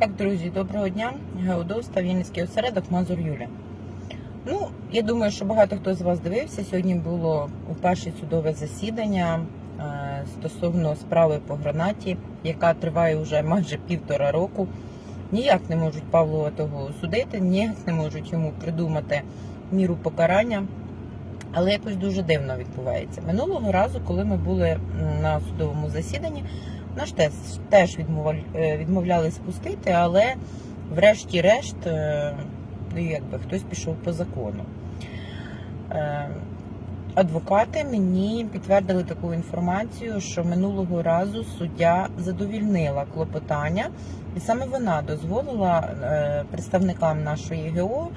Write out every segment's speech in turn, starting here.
Так, друзі, доброго дня. Геодоста, Вінницький осередок, Мазур Юля. Ну, я думаю, що багато хто з вас дивився. Сьогодні було перше судове засідання е, стосовно справи по гранаті, яка триває вже майже півтора року. Ніяк не можуть Павлова того судити, ніяк не можуть йому придумати міру покарання. Але якось дуже дивно відбувається. Минулого разу, коли ми були на судовому засіданні, наш теж, теж відмовляли, відмовляли спустити, але врешті-решт, е, ну, якби хтось пішов по закону. Е, Адвокати мені підтвердили таку інформацію, що минулого разу суддя задовільнила клопотання, і саме вона дозволила е, представникам нашої ГО,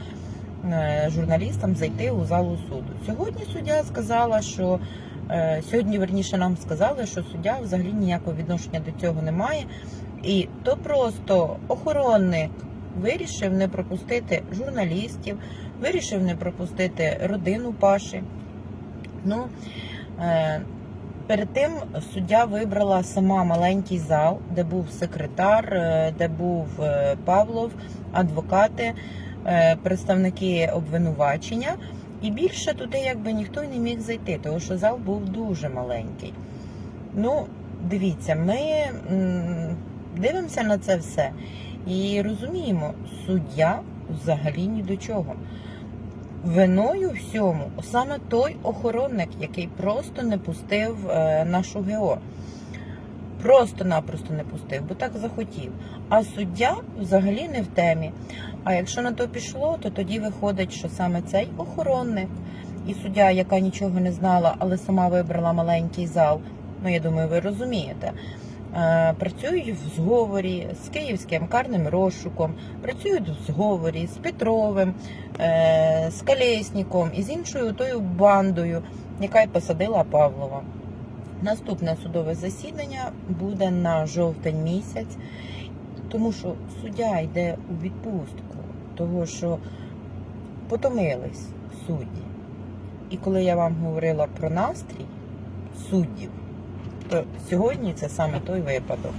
е, журналістам зайти у залу суду. Сьогодні суддя сказала, що е, сьогодні верніше нам сказали, що суддя взагалі ніякого відношення до цього не має, і то просто охоронник вирішив не пропустити журналістів, вирішив не пропустити родину Паші. Ну, е, перед тим суддя вибрала сама маленький зал, де був секретар, е, де був е, Павлов, адвокати, е, представники обвинувачення. І більше туди якби ніхто не міг зайти, тому що зал був дуже маленький. Ну, дивіться, ми дивимося на це все і розуміємо, суддя взагалі ні до чого. Виною всьому саме той охоронник, який просто не пустив е, нашу ГО. Просто-напросто не пустив, бо так захотів. А суддя взагалі не в темі. А якщо на то пішло, то тоді виходить, що саме цей охоронник і суддя, яка нічого не знала, але сама вибрала маленький зал. Ну я думаю, ви розумієте. е, Працюють в зговорі з київським карним розшуком, працюють в зговорі з Петровим, е, з Колєсніком і з іншою тою бандою, яка й посадила Павлова. Наступне судове засідання буде на жовтень місяць, тому що суддя йде у відпустку, того що потомились судді. І коли я вам говорила про настрій суддів, то сьогодні це саме той випадок.